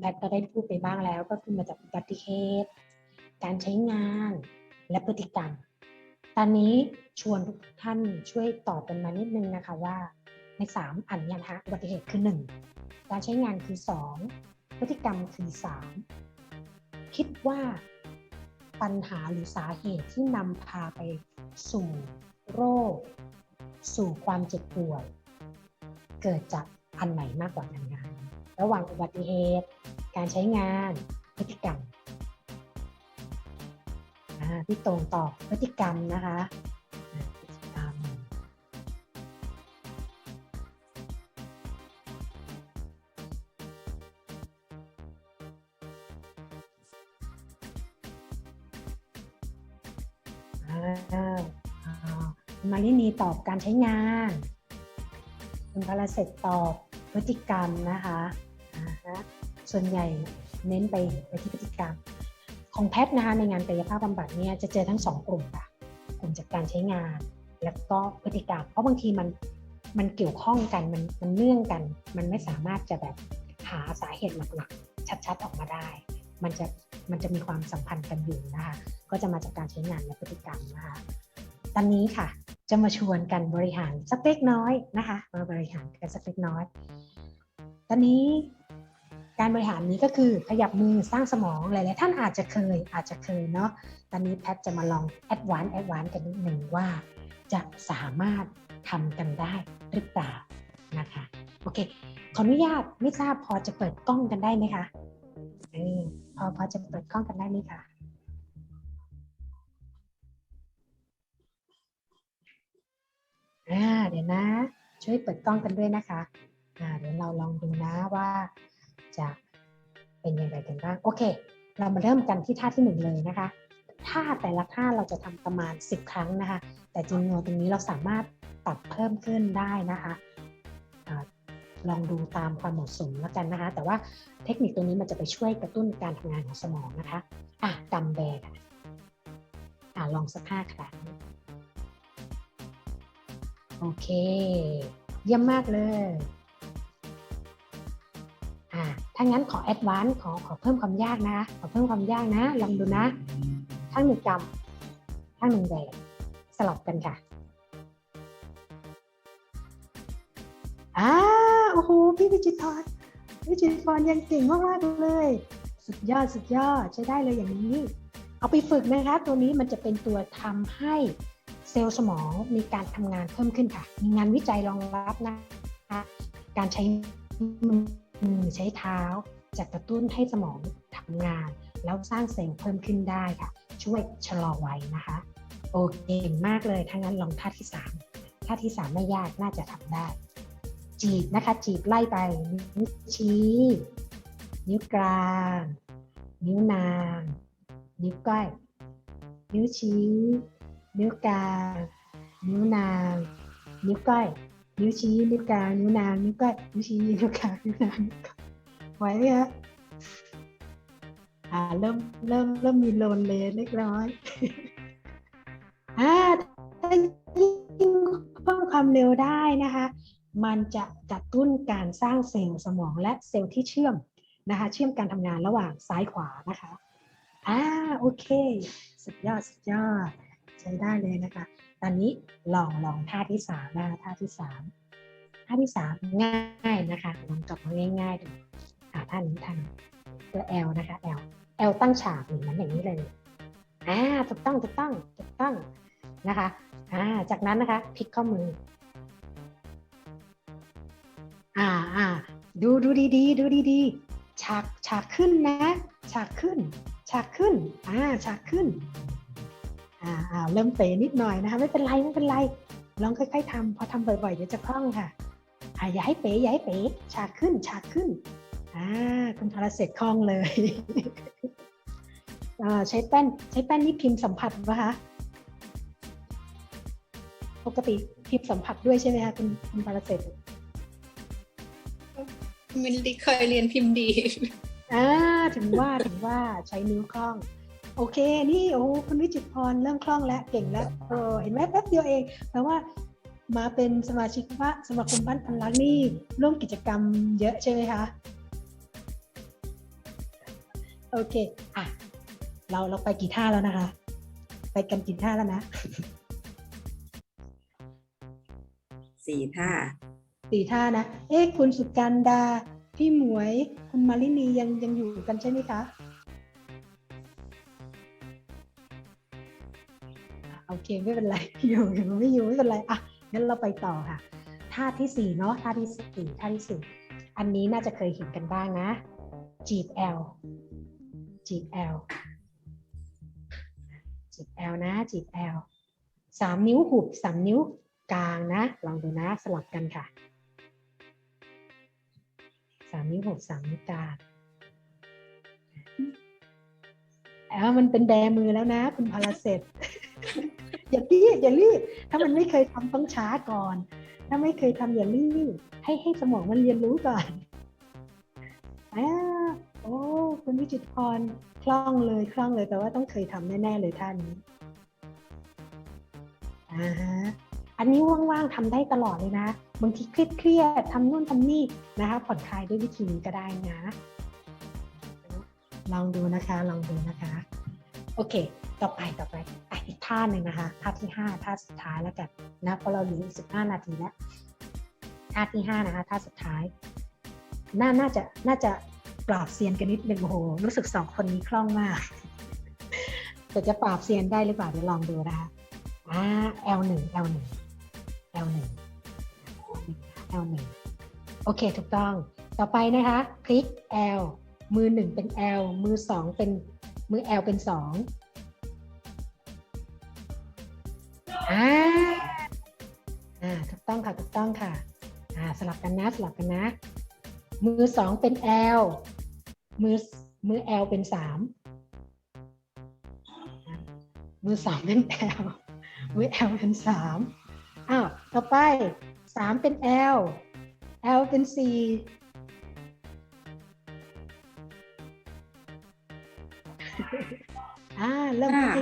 แพทก็ได้พูดไปบ้างแล้ว ก็คือมาจากอุบัติเหตุการใช้งานและพฤติกรรม ตอนนี้ชวนทุกท่านช่วยตอบกันมานิดนึงนะคะว่า ในสามอันเนี้นะคะอุบัติเหตุคือหนึ่งการใช้งานคือสองพฤติกรรมคือสามคิดว่าปัญหาหรือสาเหตุที่นำพาไปสู่โรค สู่ความเจ็บป่วย เกิดจากอันไหนมากกว่ากันคะ ระหว่างอุบัติเหตุ การใช้งาน พฤติกรรมอ่าพี่ตรงตอบพฤติกรรมนะคะอ่าพฤติกรรมาอ่าคุณมารินีตอบการใช้งาน คุณพลเสร็จตอบพฤติกรรมนะคะ ส่วนใหญ่เน้นไปไปที่พฤติกรรม ของแพทย์นะคะในงานกายภาพบำบัดเนี่ยจะเจอทั้งสองกลุ่มค่ะกลุ่มจากการใช้งาน แล้วก็พฤติกรรม เพราะบางทีมันมันเกี่ยวข้องกันมันมันเนื่องกัน มันไม่สามารถจะแบบหาสาเหตุหลักๆชัดๆออกมาได้ มันจะมันจะมีความสัมพันธ์กันอยู่นะคะก็จะมาจากการใช้งานและพฤติกรรมนะคะตอนนี้ค่ะจะมาชวนกันบริหารสักเล็กน้อยนะคะ มาบริหารกันสักเล็กน้อย ตอนนี้ การบริหารนี้ก็คือขยับมือสร้างสมองหลายๆท่านอาจจะเคยอาจจะเคยเนาะตอนนี้แพทจะมาลองแอดวานซ์แอดวานซ์กันนิดหนึ่งว่า จะสามารถทำกันได้หรือเปล่านะคะโอเค ขออนุญาตไม่ทราบพอจะเปิดกล้องกันได้ไหมคะเออพอพอจะเปิดกล้องกันได้ไหมคะอ่าเดี๋ยวนะ ช่วยเปิดกล้องกันด้วยนะคะอ่าเดี๋ยวเราลองดูนะว่า จะเป็นยังไงกันบ้างโอเค เรามาเริ่มกันที่ท่าที่หนึ่งเลยนะคะท่าแต่ละท่าเราจะทำประมาณ 10 ครั้งนะคะ แต่จำนวนตรงนี้เราสามารถปรับเพิ่มขึ้นได้นะคะลองดูตามความเหมาะสมแล้วกันนะคะ แต่ว่าเทคนิคตรงนี้มันจะไปช่วยกระตุ้นการทำงานของสมองนะคะอะกำแบค่ะอะลองสักห้าครั้งโอเค เยี่ยมมากเลย ถ้างั้นขอแอดวานซ์ขอขอเพิ่มความยากนะขอเพิ่มความยากนะ ลองดูนะ ข้างหนึ่งกำข้างหนึ่งแบกสลับกันค่ะอ่าโอ้โห พี่วิจิตรพรวิจิตรยังเก่งมากๆเลย สุดยอด สุดยอด ใช้ได้เลยอย่างนี้ เอาไปฝึกนะคะ ตัวนี้มันจะเป็นตัวทำให้เซลล์สมองมีการทำงานเพิ่มขึ้นค่ะ มีงานวิจัยรองรับนะคะการใช้ มือใช้เท้าจะกระตุ้นให้สมองทำงาน แล้วสร้างเซลล์เพิ่มขึ้นได้ค่ะ ช่วยชะลอไวัยนะคะ โอเคมากเลยถ้างั้นลองท่าที่ 3 ท่าที่ 3 ไม่ยากน่าจะทำได้ จีบนะคะ จีบไล่ไป นิ้วชี้ นิ้วกลาง นิ้วนาง นิ้วก้อย นิ้วชี้ นิ้วกลาง นิ้วนาง นิ้วก้อย นิ้วชี้นิ้วกลางนิ้วนางนิ้วก้อยนิ้วชี้นิ้วกลางนิ้วนางนิ้วก้อยไหมคะอ่าเริ่มเริ่มเริ่มมีโลนเลเล็กน้อยอ่าถ้ายิ่งเพิ่มความเร็วได้นะคะ มันจะกระตุ้นการสร้างเซลล์สมองและเซลล์ที่เชื่อมนะคะ เชื่อมการทำงานระหว่างซ้ายขวานะคะอ่าโอเค สุดยอด สุดยอด ใช้ได้เลยนะคะ ตอนนี้ลองลองท่าที่สามนะท่าที่สามท่าที่สามง่ายนะคะลองกลับมาง่ายๆดูอ่าท่านี้ท่านตัว L นะคะ L L ตั้งฉากเหมือนอย่างนี้เลยอ่าถูกต้องถูกต้องถูกต้องนะคะอ่าจากนั้นนะคะพลิกข้อมืออ่าอ่าดูดูดีๆดูดีๆฉากฉากขึ้นนะ ฉากขึ้น ฉากขึ้นอ่าฉากขึ้น อ่าอ่าเริ่มเป๋นิดหน่อยนะคะ ไม่เป็นไรไม่เป็นไร ลองค่อยๆทำพอทำบ่อยๆเดี๋ยวจะคล่องค่ะอ่าอย่าให้เป๋อย่าให้เป๋ฉากขึ้นฉากขึ้นอ่าคุณธารเสร็จคล่องเลยอ่าใช้แป้นใช้แป้นนี่พิมพ์สัมผัสปะคะปกติพิมพ์สัมผัสด้วยใช่ไหมคะคุณคุณธารเสร็จมินดีเคยเรียนพิมพ์ดีอ่าถึงว่าถึงว่าใช้นิ้วคล่อง โอเค นี่โอ้คุณวิจิตรพรเริ่มคล่องแล้วเก่งแล้วเออเห็นไหมแป๊บเดียวเองแปลว่ามาเป็นสมาชิกว่าสมาคมบ้านพันลักษณ์นี่ร่วมกิจกรรมเยอะใช่ไหมคะ โอเคอะเราเราไปกี่ท่าแล้วนะคะ ไปกันกี่ท่าแล้วนะสี่ท่าสี่ท่านะ เอ๊ะคุณสุการดา พี่หมวย คุณมารินียังยังอยู่กันใช่ไหมคะ โอเคไม่เป็นไรอยู่อยู่ไม่อยู่ไม่เป็นไรอะงั้นเราไปต่อค่ะท่าที่สี่เนาะท่าที่สี่ท่าที่สี่อันนี้น่าจะเคยเห็นกันบ้างนะ จีบแอลจีบแอลจีบแอลนะจีบแอลสามนิ้วหุบสามนิ้วกลางนะ ลองดูนะสลับกันค่ะสามนิ้วหกสามนิ้วกลางแอลมันเป็นแดมือแล้วนะ คุณพาราเซต อย่ารีบอย่ารีบถ้ามันไม่เคยทำต้องช้าก่อน ถ้าไม่เคยทำอย่ารีบให้ให้สมองมันเรียนรู้ก่อนอ่าโอ้คุณวิจิตพรคล่องเลยคล่องเลยแปลว่าต้องเคยทำแน่ๆเลยท่านี้อ่าฮะอันนี้ว่างๆทำได้ตลอดเลยนะบางทีเครียดๆทำนู่นทำนี่นะคะผ่อนคลายด้วยวิธีนี้ก็ได้นะ ลองดูนะคะ ลองดูนะคะ โอเค ต่อไปต่อไปีกท่าหนึ่งนะคะ ท่าที่ 5 ท่าสุดท้ายแล้วกันนะเพราะเราเหลืออีก15 นาทีแล้วท่าที่ 5 นะคะ ท่าสุดท้าย น่าน่าจะน่าจะปราบเซียนกันนิดหนึ่งโอ้โหรู้สึกสองคนนี้คล่องมากแต่จะปราบเซียนได้หรือเปล่าเดี๋ยวลองดูนะคะอ่า L1 L1 L1 L1 โอเค ถูกต้อง ต่อไปนะคะ คลิก L มือ 1 เป็น L มือ 2 เป็นมือ L เป็น 2 ค่ะถูกต้องค่ะอ่าสลับกันนะสลับกันนะ มือสองเป็น L มือมือ L เป็นสามอ่ามือสองเป็น L มือ L เป็นสามอ้าวต่อไปสามเป็น L L เป็นสี่อ่าเริ่มค่ะ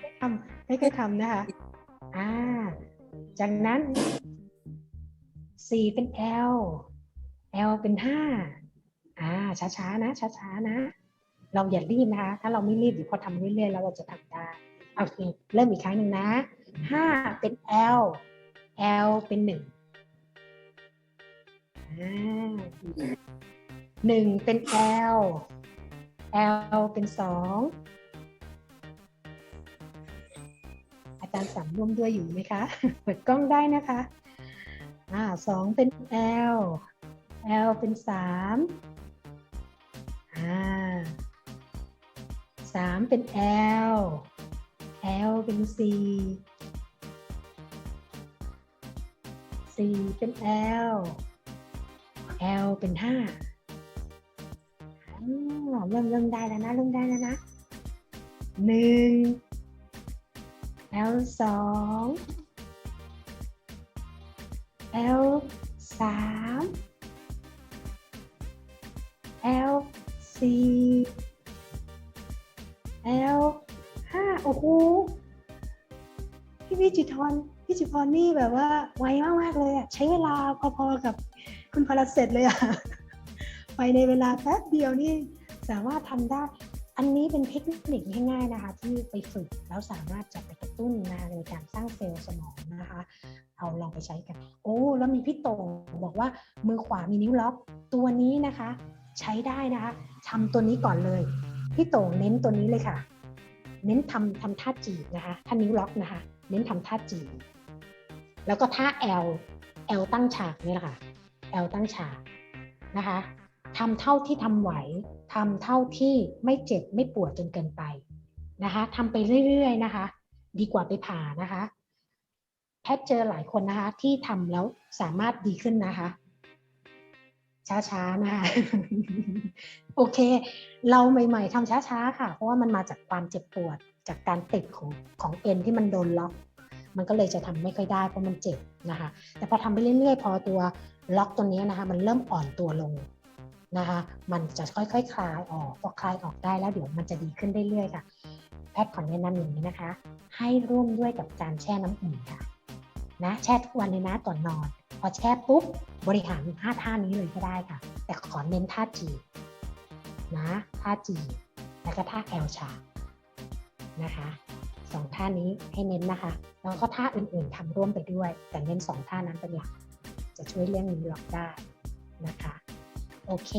ค่อยๆทำค่อยๆทำนะคะ อ่า จากนั้น สี่เป็น L L เป็นห้าอ่าช้าๆนะช้าๆนะ เราอย่ารีบนะคะ ถ้าเราไม่รีบเดี๋ยวพอทำเรื่อยๆแล้วเราจะทำได้โอเคเริ่มอีกครั้งหนึ่งนะห้าเป็น L L เป็นหนึ่งอ่าหนึ่งเป็น L L เป็นสองอาจารย์สามร่วมด้วยอยู่ไหมคะ เปิดกล้องได้นะคะ อ่าสองเป็น L L เป็นสามอ่าสามเป็น L L เป็นสี่สี่เป็น L L เป็นห้าอ่าเริ่มเริ่มได้แล้วนะเริ่มได้แล้วนะหนึ่ง L สอง L สาม L สี่ L ห้าโอ้โหพี่วิจิตรพี่จิตรพรนี่แบบว่าไวมากๆเลยอะใช้เวลาพอๆกับคุณพลัสเสร็จเลยอะไปในเวลาแป๊บเดียวนี่สามารถทำได้ อันนี้เป็นเทคนิคง่ายๆนะคะที่ไปฝึกแล้วสามารถจะไปกระตุ้นนะในการสร้างเซลล์สมองนะคะ เอาลองไปใช้กัน โอ้ แล้วมีพี่โตงบอกว่ามือขวามีนิ้วล็อกตัวนี้นะคะ ใช้ได้นะคะทำตัวนี้ก่อนเลย พี่โตงเน้นตัวนี้เลยค่ะ เน้นทำทำท่าจีบนะคะท่านิ้วล็อกนะคะ เน้นทำท่าจีบแล้วก็ท่า L L ตั้งฉากนี่แหละค่ะ L ตั้งฉากนะคะ ทำเท่าที่ทำไหวทำเท่าที่ไม่เจ็บไม่ปวดจนเกินไปนะคะทำไปเรื่อยๆนะคะ ดีกว่าไปผ่านะคะ แพทย์เจอหลายคนนะคะที่ทำแล้วสามารถดีขึ้นนะคะ ช้าๆนะคะโอเค เราใหม่ ๆทำช้าๆค่ะ เพราะว่ามันมาจากความเจ็บปวดจากการติดของของเอ็นที่มันโดนล็อก มันก็เลยจะทำไม่ค่อยได้เพราะมันเจ็บนะคะ แต่พอทำไปเรื่อยๆ พอตัวล็อกตัวนี้นะคะ มันเริ่มอ่อนตัวลง นะคะมันจะค่อยๆคคลายออกพอคลายออกได้แล้วเดี๋ยวมันจะดีขึ้นเรื่อยๆค่ะ แพทย์ขอแนะนำอย่างนี้นะคะ ให้ร่วมด้วยกับการแช่น้ำอุ่นค่ะนะแช่ทุกวันเลยนะก่อนนอน พอแช่ปุ๊บบริหารห้าท่านี้เลยก็ได้ค่ะ แต่ขอเน้นท่าจีนะท่าจีแล้วก็ท่าแอลชานะคะสองท่านี้ให้เน้นนะคะแล้วก็ท่าอื่นๆทำร่วมไปด้วย แต่เน้นสองท่านั้นเป็นหลักจะช่วยเรื่องนี้ล็อกได้นะคะ โอเค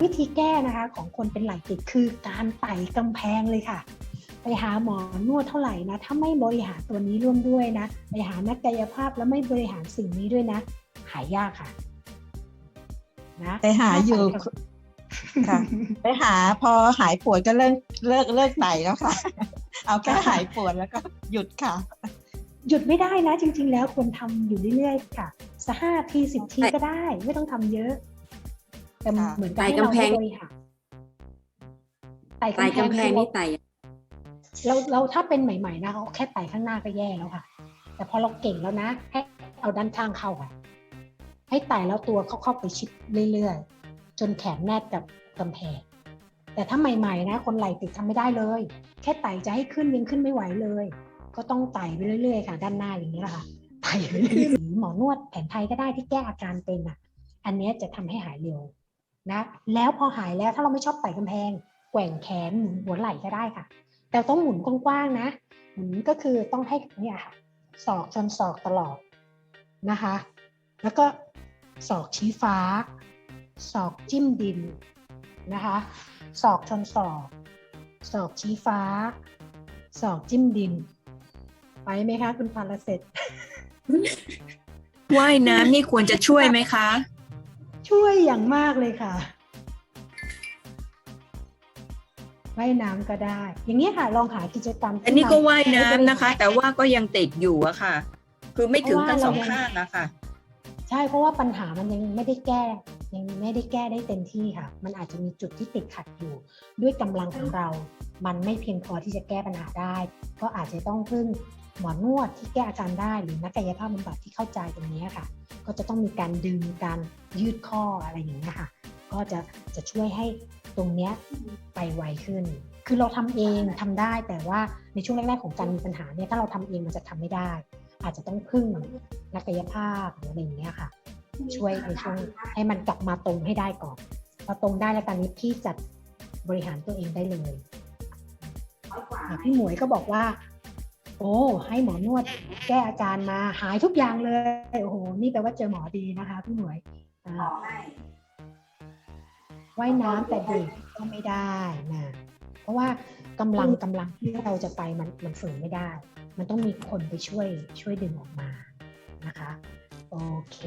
วิธีแก้นะคะของคนเป็นไหล่ติดคือการไต่กำแพงเลยค่ะ ไปหาหมอนวดเท่าไหร่นะ ถ้าไม่บริหารตัวนี้ร่วมด้วยนะ ไปหานักกายภาพแล้วไม่บริหารสิ่งนี้ด้วยนะ หายยากค่ะ นะไปหาอยู่ค่ะ ไปหาพอหายปวดก็เลิกเลิกเลิกไต่แล้วค่ะ เอาแค่หายปวดแล้วก็หยุดค่ะหยุดไม่ได้นะจริง ๆ แล้วควรทำอยู่เรื่อยๆ ค่ะสักห้าทีสิบทีก็ได้ ไม่ต้องทำเยอะ แต่ค่ะเหมือนกับไต่ให้เรากำแพงได้บริหารไต่ไต่กำแพงคือนี่ไต่เราเราถ้าเป็นใหม่ๆนะเขาแค่ไต่ข้างหน้าก็แย่แล้วค่ะ แต่พอเราเก่งแล้วนะให้เอาด้านข้างเข้าค่ะ ให้ไต่แล้วตัวเขาเข้าไปชิดเรื่อยๆ จนแขนแนบกับกำแพง แต่ถ้าใหม่ๆนะ คนไหลติดทำไม่ได้เลย แค่ไต่จะให้ขึ้นยังขึ้นไม่ไหวเลย ก็ต้องไต่ไปเรื่อยๆค่ะ ด้านหน้าอย่างนี้แหละค่ะไต่ไปเรื่อยๆหรือหมอนวดแผนไทยก็ได้ที่แก้อาการเป็นอะ อันเนี้ยจะทำให้หายเร็ว นะแล้วพอหายแล้วถ้าเราไม่ชอบไต่กำแพง แกว่งแขนหมุนหัวไหล่ก็ได้ค่ะ แต่ต้องหมุนกว้างๆนะหมุนก็คือต้องให้เนี่ยค่ะศอกชนศอกตลอดนะคะ แล้วก็ศอกชี้ฟ้าศอกจิ้มดินนะคะศอกชนศอกศอกชี้ฟ้าศอกจิ้มดิน ไปไหมคะ คุณพาราเสร็จว่ายน้ำนี่ควรจะช่วยไหมคะ ช่วยอย่างมากเลยค่ะว่ายน้ำก็ได้ อย่างนี้ยค่ะ ลองหากิจกรรมที่อันนี้ก็มัว่ายน้ำนะคะใช้บริหารแต่ว่าก็ยังติดอยู่อะค่ะ คือไม่ถึงทั้งสองเพราะว่าเรายังข้างอะค่ะใช่เพราะว่าปัญหามันยังไม่ได้แก้ ยังไม่ได้แก้ได้เต็มที่ค่ะ มันอาจจะมีจุดที่ติดขัดอยู่ ด้วยกำลังของเรา มันไม่เพียงพอที่จะแก้ปัญหาได้ ก็อาจจะต้องพึ่ง หมอนวดที่แก้อาการได้หรือนักกายภาพบำบัดที่เข้าใจตรงนี้ค่ะ ก็จะต้องมีการดึงการยืดข้ออะไรอย่างนี้ยค่ะ ก็จะจะช่วยให้ตรงเนี้ยไปไวขึ้น คือเราทำเองทำได้แต่ว่าในช่วงแรกๆของการมีปัญหาเนี่ยถ้าเราทำเองมันจะทำไม่ได้ อาจจะต้องพึ่งนักกายภาพหรืออะไรอย่างเงี้ยค่ะ ช่วยในช่วงให้มันกลับมาตรงให้ได้ก่อนพอตรงได้แล้วตอนนี้พี่จัดบริหารตัวเองได้เลยแต่พี่หมวยก็บอกว่า โอ้ให้หมอนวดแก้อาการมาหายทุกอย่างเลยโอ้โหนี่แปลว่าเจอหมอดีนะคะพี่หมวยอ่าว่ายน้ำแต่เด็กก็ไม่ได้นะเพราะว่ากำลังกำลังที่เราจะไปมันมันฝืนไม่ได้ มันต้องมีคนไปช่วยช่วยดึงออกมานะคะ โอเค